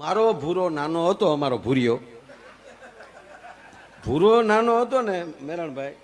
મારો ભૂરો નાનો હતો, અમારો ભૂરિયો. ભૂરો નાનો હતો ને, મેરણભાઈ,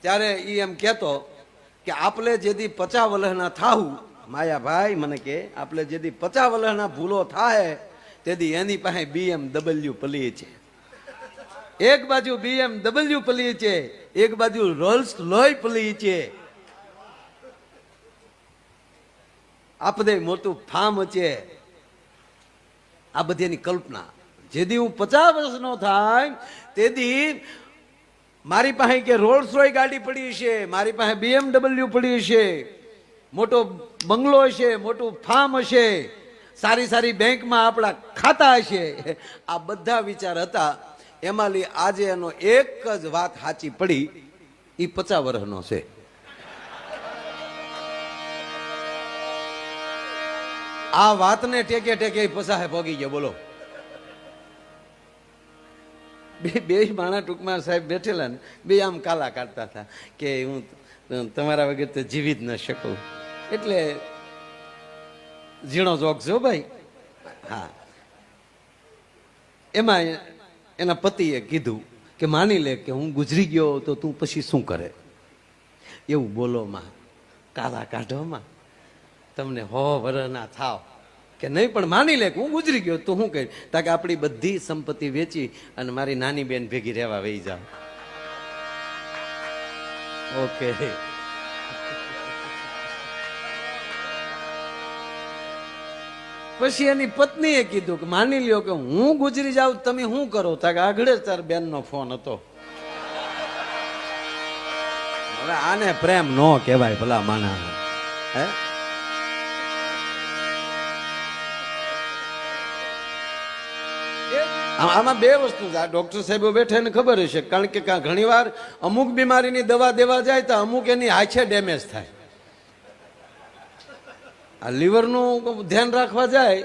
ત્યારે એ એમ કહેતો કે આપણે જેથી પચા વલહના થાવું માયાભાઈ મને કે આપણે જેથી પચા વલહના ભૂલો થાય તેથી એની પાસે બીએમ ડબલ્યુ પલી છે. એક બાજુ બીએમ ડબલ્યુ પલી છે, એક બાજુ રોલ્સ લોય પલી છે. આપદે મોટું ફાર્મ છે. આ બધી એની કલ્પના જેથી હું પચાસ વર્ષનો થાય તેથી મારી પાસે કે રોલ્સ રોય ગાડી પડી છે, મારી પાસે બીએમડબલ્યુ પડી છે, મોટો બંગલો હશે મોટું ફાર્મ હશે, સારી સારી બેંકમાં આપણા ખાતા હશે. આ બધા વિચાર હતા. એમાંથી આજે એનો એક જ વાત સાચી પડી એ પચાસ વર્ષનો છે. આ વાતને ટેકે ટેકે પસાહે ભોગી ગયો, બોલો. બે બે માણા ટૂંકમાં સાહેબ બેઠેલા ને, બે આમ કાલા કાઢતા હતા કે હું તમારા વગર તો જીવી જ ન શકું. એટલે ઝીણો જોક જો ભાઈ. હા. એમાં એના પતિએ કીધું કે માની લે કે હું ગુજરી ગયો તો તું પછી શું કરે? એવું બોલો માં. કાલા કાઢો માં. તમને હો વરના થાવ. કે નહીં, પણ માની લે કે હું ગુજરી ગયો, તો હું કહી, તાકે આપણી બધી સંપત્તિ વેચી અને મારી નાની બેન ભેગી રહેવા વહી જાવ. ઓકે. પછી એની પત્નીએ કીધું કે, માની લ્યો કે હું ગુજરી જાઉં, તમે શું કરો? તાકે આગળ તાર બેનનો ફોન હતો. હવે આને પ્રેમ નો કહેવાય ભલા માણા હે? આમાં બે વસ્તુ છે. આ ડોક્ટર સાહેબો બેઠા એને ખબર હશે. કારણ કે ઘણીવાર અમુક બીમારીની દવા દેવા જાય તો અમુક એની હાથે ડેમેજ થાય. આ લીવરનું ધ્યાન રાખવા જાય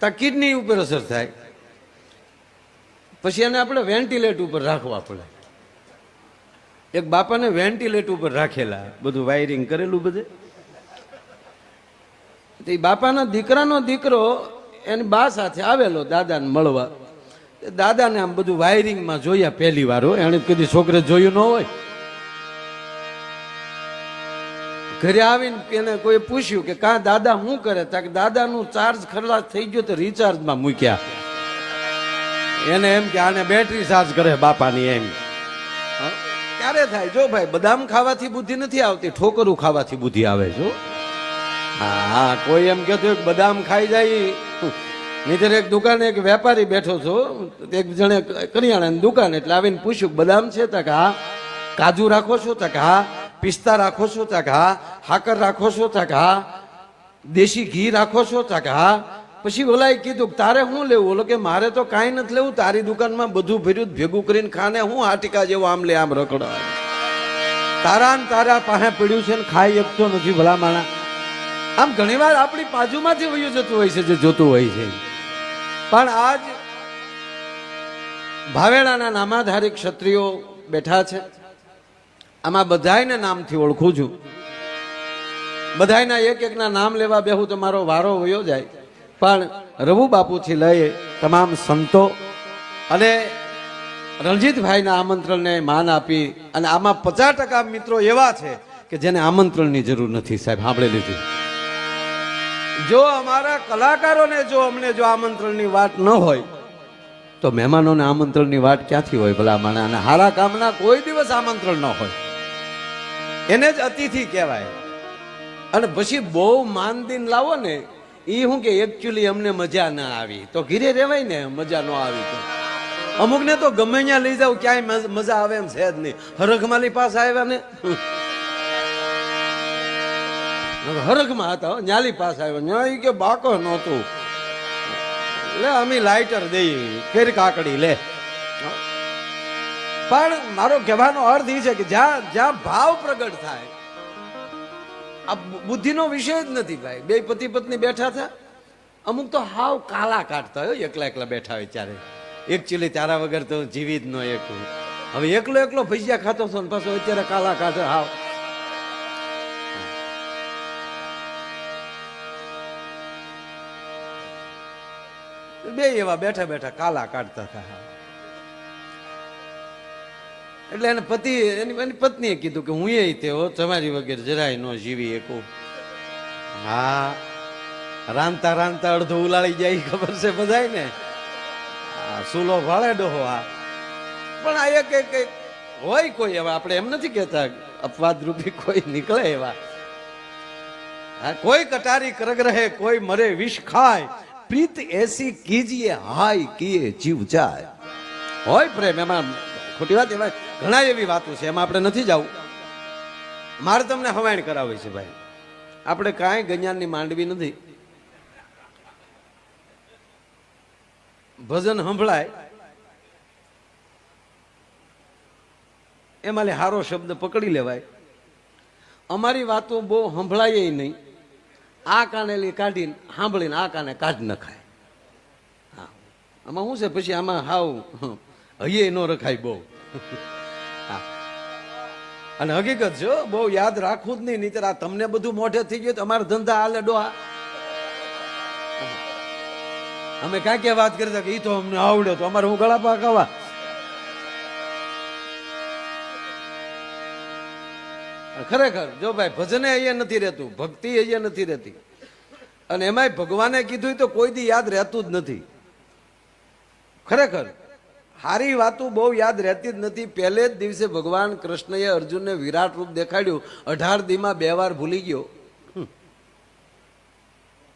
તો કિડની ઉપર અસર થાય. પછી એને આપણે વેન્ટિલેટ ઉપર રાખવા પડે. એક બાપાને વેન્ટિલેટ ઉપર રાખેલા. બધું વાયરિંગ કરેલું બધે. એ બાપાના દીકરાનો દીકરો એની બા સાથે આવેલો દાદાને મળવા. દાદાને આમ બધું વાયરિંગમાં જોયા પહેલી વાર એને કદી છોકરે જોયું ન હોય. ઘરે આવીને એને કોઈ પૂછ્યું કે, કા દાદા શું કરે? તા કે, દાદાનું ચાર્જ ખલાસ થઈ ગયો તો રિચાર્જમાં મૂક્યા. એને એમ કે, આને બેટરી ચાર્જ કરે બાપાની એમ. ક્યારે થાય, જો ભાઈ, બદામ ખાવાથી બુદ્ધિ નથી આવતી, ઠોકરું ખાવાથી બુદ્ધિ આવે જો હા. કોઈ એમ કહેતું બદામ ખાઈ જાય નીચે એક દુકાને એક વેપારી બેઠો છો, એક જણે કરિયાણાની દુકાન, એટલે આવીને પૂછ્યું, બદામ છે? તક હા. કાજુ રાખો છો? તક હા. પિસ્તા રાખો છો? તક હા. હાકર રાખો છો? તક હા. દેશી ઘી રાખો છો? તક હા. પછી ઓલાએ કીધું કે તારે શું લેવું? ઓલો કે, મારે તો કાંઈ નથી લેવું, તારી દુકાનમાં બધું ભર્યું, ભેગું કરીને ખાને હું આટિકા જેવો આમ લે, આમ રખડો તારા ને તારા પાસે પીડ્યું છે ને, ખાઈ શકતો નથી ભલા માણા આમ ઘણીવાર આપણી બાજુમાંથી વયું જતું હોય છે, જે જોતું હોય છે. પણ આજ ભાવેડાના નામાધારી ક્ષત્રિયો બેઠા છે. આમાં બધાયને નામથી ઓળખું છું. બધાયના એક એકના નામ લેવા બેહું તો મારો વારો વયો જાય. પણ રઘુ બાપુથી લઈ તમામ સંતો અને રણજીતભાઈના આમંત્રણને માન આપી અને આમાં પચાસ ટકા મિત્રો એવા છે કે જેને આમંત્રણની જરૂર નથી. સાહેબ, સાંભળે લીધી. જો અમારા કલાકારોને જો અમને જો આમંત્રણની વાત ન હોય, તો મહેમાનોને આમંત્રણની વાત ક્યાંથી હોય ભલા માણે અને હારા કામના કોઈ દિવસ આમંત્રણ ન હોય. એને જ અતિથિ કહેવાય. અને પછી બહુ માનદીન લાવો ને એ શું કે એકચ્યુઅલી અમને મજા ના આવી. તો ઘીરે રહેવાય ને, મજા ન આવી તો. અમુકને તો ગમે ત્યાં લઈ જાવ, ક્યાંય મજ- આવે એમ છે જ નહીં. હરખમાલી પાસે આવ્યા ને. હરખમાં હતા ન્યાલી પાસે આવ્યો. ન્યા કે બાકો નહોતું. લે, અમે લાઇટર દઈ ફેર કાકડી, લે. પણ મારો કહેવાનો અર્થ એ છે કે જ્યાં જ્યાં ભાવ પ્રગટ થાય, આ બુદ્ધિનો વિષય જ નથી ભાઈ. બે પતિ પત્ની બેઠા હતા અમુક તો હાવ કાલા કાઢતા હોય, એકલા એકલા બેઠા હોય ત્યારે. એકચ્યુઅલી તારા વગર તો જીવી જ ન એકું હવે એકલો એકલો ભજીયા ખાતો છો ને પાછો અત્યારે કાલા કાઢે, હાવ. બે એવા બેઠા બેઠા કાલા કાઢતા હતા. એટલે એને પતિ, એની એની પત્નીએ કીધું કે હું એ તેઓ તમારી વગેરે જરાય ન જીવી એકું હા, રાંધતા રાંધતા અડધો ઉલાળી જાય, ખબર છે બધાય ને? સુલો ભાળે ડોહો આ. પણ આ એક એક હોય કોઈ એવા, આપણે એમ નથી કહેતા અપવાદ રૂપી કોઈ નીકળે એવા. કોઈ કટારી કરગ રહે કોઈ મરે, વિષ ખાય પ્રીત એસી કીજીએ હાય કીએ જીવ જાય. હોય પ્રેમ, એમાં ખોટી વાત, એમાં ઘણા એવી વાતો છે, એમાં આપણે નથી જવું. મારે તમને હવાણ કરાવે છે ભાઈ. આપણે કાંઈ ગંજાનની માંડવી નથી. ભજન સંભળાય. એમાં હારો શબ્દ પકડી લેવાય. અમારી વાતો બહુ સંભળાય નહીં. આ કાનેલી કાઢીને સાંભળીને આ કાને કાઢી નખાય. હા. આમાં શું છે? પછી આમાં હાવ હૈયે ન રખાય બહુ. અને હકીકત જો, બહુ યાદ રાખવું જ નહીં, નહીતર આ તમને બધું મોઢે થઈ ગયું અમારા ધંધા હાલે ડોહા. અમે કાંઈ ક્યાં વાત કરી કે એ તો અમને આવડે તો અમારે હું ગળા પા ખરેખર, જો ભાઈ, ભજને અહીંયા નથી રહેતું, ભક્તિ અહીંયા નથી રહેતી. અને એમાંય ભગવાને કીધું તો કોઈ દી યાદ રહેતું જ નથી. ખરેખર, હારી વાતો બહુ યાદ રહેતી જ નથી. પહેલે જ દિવસે ભગવાન કૃષ્ણએ અર્જુનને વિરાટ રૂપ દેખાડ્યું. અઢાર દીમાં બે વાર ભૂલી ગયો.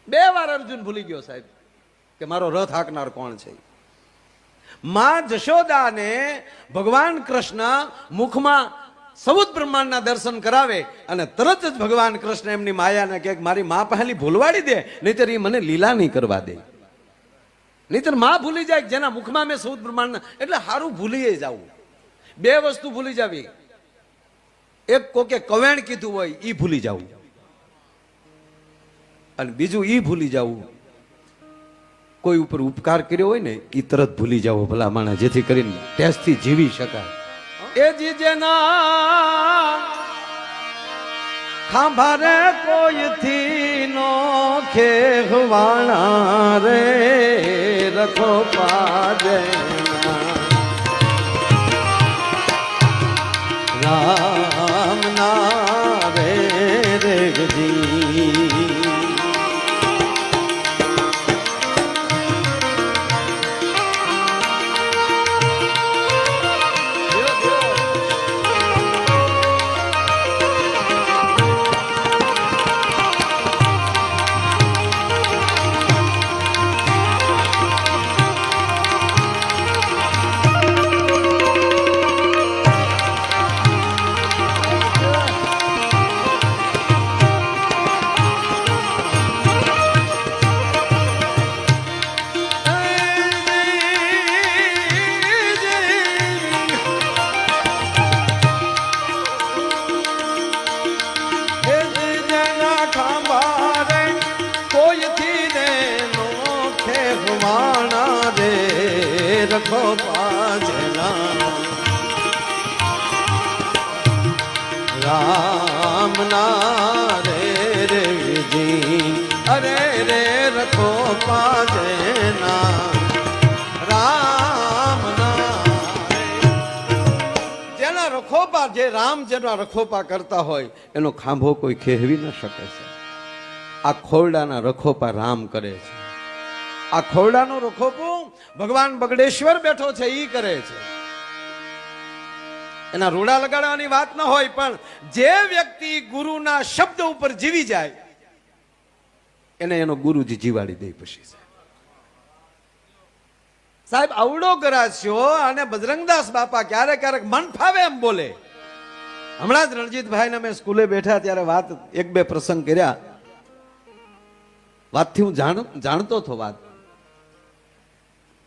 બે વાર અર્જુન ભૂલી ગયો સાહેબ, કે મારો રથ હાંકનાર કોણ છે? માં જશોદાને ભગવાન કૃષ્ણ મુખમાં સૌદ બ્રહ્માંડના દર્શન કરાવે અને તરત જ ભગવાન કૃષ્ણ એમની માયાને કહે મારી મા પહેલી ભૂલવાડી દે, નહીતર એ મને લીલા નહીં કરવા દે. નહીતર મા ભૂલી જાય જેના મુખમાં મેં સૌદ બ્રહ્માંડ એટલે સારું ભૂલીએ જવું. બે વસ્તુ ભૂલી જાવી. એક કોકે કવેણ કીધું હોય એ ભૂલી જવું. અને બીજું એ ભૂલી જવું. કોઈ ઉપર ઉપકાર કર્યો હોય ને એ તરત ભૂલી જાવ ભલા માણસ, જેથી કરીને ટેસ્ટથી જીવી શકાય. એ જીજેના ખાંભા રે કોઈથી નો ખેવાણા રે? રખો પાજે રામ પાજના જેના રખોપા જે રામ જેના રખોપા કરતા હોય, એનો ખાંભો કોઈ ખેહવી ન શકે છે. આ ખોરડાના રખોપા રામ કરે છે. આ ખોરડાનો રખોપો ભગવાન બગડેશ્વર બેઠો છે, ઈ કરે છે. એના રૂડા લગાડવાની વાત ન હોય, પણ જે વ્યક્તિ ગુરુના શબ્દ ઉપર જીવી જાય એને એનો ગુરુજી જીવાડી દે પછી સાહેબ. અવડો ગરાસ્યો અને બજરંગદાસ બાપા ક્યારેક ક્યારેક મન ફાવે એમ બોલે. હમણાં જ રણજીતભાઈને અમે સ્કૂલે બેઠા ત્યારે વાત, એક બે પ્રસંગ કર્યા. વાતથી હું જાણ, જાણતો હતો વાત.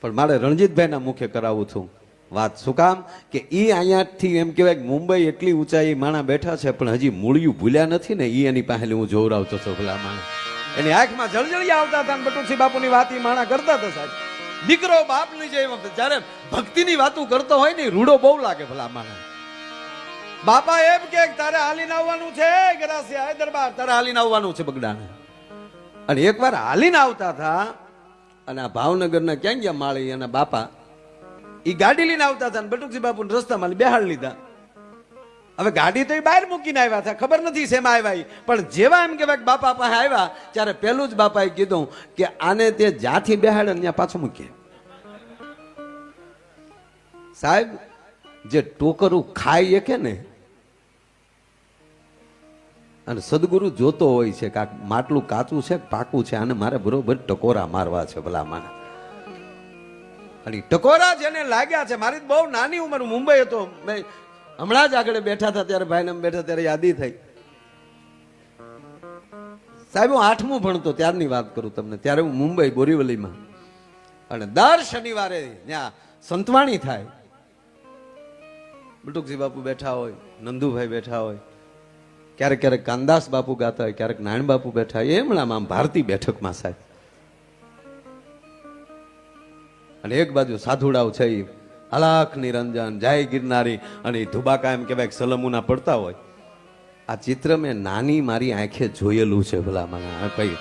પણ મારે રણજીતભાઈના મુખે કરાવું છું વાત. શું કામ? કે એ અહીંયાથી એમ કહેવાય મુંબઈ એટલી ઊંચાઈ માણા બેઠા છે, પણ હજી મૂળિયું ભૂલ્યા નથી ને એ એની પાસે હું જોવરાવતો હતો ભલા માણા એની આંખમાં જળજળી આવતા હતા બટુકસી બાપુની વાત માણા કરતા હતા સાહેબ. દીકરો બાપની જે જ્યારે ભક્તિની વાતો કરતો હોય ને રૂડો બહુ લાગે ભલા માણા બાપા એમ કે તારે હાલીને આવવાનું છે, ગરાસિયા દરબાર તારે હાલીને આવવાનું છે બગડાને. અને એકવાર હાલીને આવતા હતા અને આ ભાવનગરના ક્યાં ગયા માળી અને બાપા એ ગાડી લઈને આવતા હતા ને બટુકજી બાપુ રસ્તામાં બેહાડ લીધા. હવે ગાડી તો એ બહાર મૂકીને આવ્યા હતા, ખબર નથી શેમાં આવ્યા. પણ જેવા એમ કહેવાય કે બાપા પાસે આવ્યા, ત્યારે પેલું જ બાપાએ કીધું કે આને તે જ્યાંથી બેહાડે ત્યાં પાછું મૂકીએ. સાહેબ, જે ટોકરું ખાઈ શકે ને, અને સદગુરુ જોતો હોય છે કે માટલું કાચું છે પાકું છે, આને મારે બરોબર ટકોરા મારવા છે ભલા અને ટકોરા જેને લાગ્યા છે. મારી બહુ નાની ઉંમર, મુંબઈ હતો. મેં હમણાં જ આગળ બેઠા હતા, ત્યારે ભાઈને બેઠા ત્યારે યાદી થઈ. સાહેબ, હું આઠમું ભણતો, ત્યારની વાત કરું તમને. ત્યારે હું મુંબઈ, બોરીવલીમાં. અને દર શનિવારે ત્યાં સંતવાણી થાય. બટુકજી બાપુ બેઠા હોય, નંદુભાઈ બેઠા હોય, ક્યારેક ક્યારેક કાનદાસ બાપુ ગાતા હોય, ક્યારેક નારાયણ બાપુ બેઠા હોય એમણામાં આમ ભારતી બેઠકમાં સાહેબ. અને એક બાજુ સાધુડાવ છે ઈ. અલાખ નિરંજન, જય ગિરનારી. અને એ ધુબાકા એમ કહેવાય સલમુના પડતા હોય. આ ચિત્ર મેં નાની મારી આંખે જોયેલું છે ભલા મને કઈ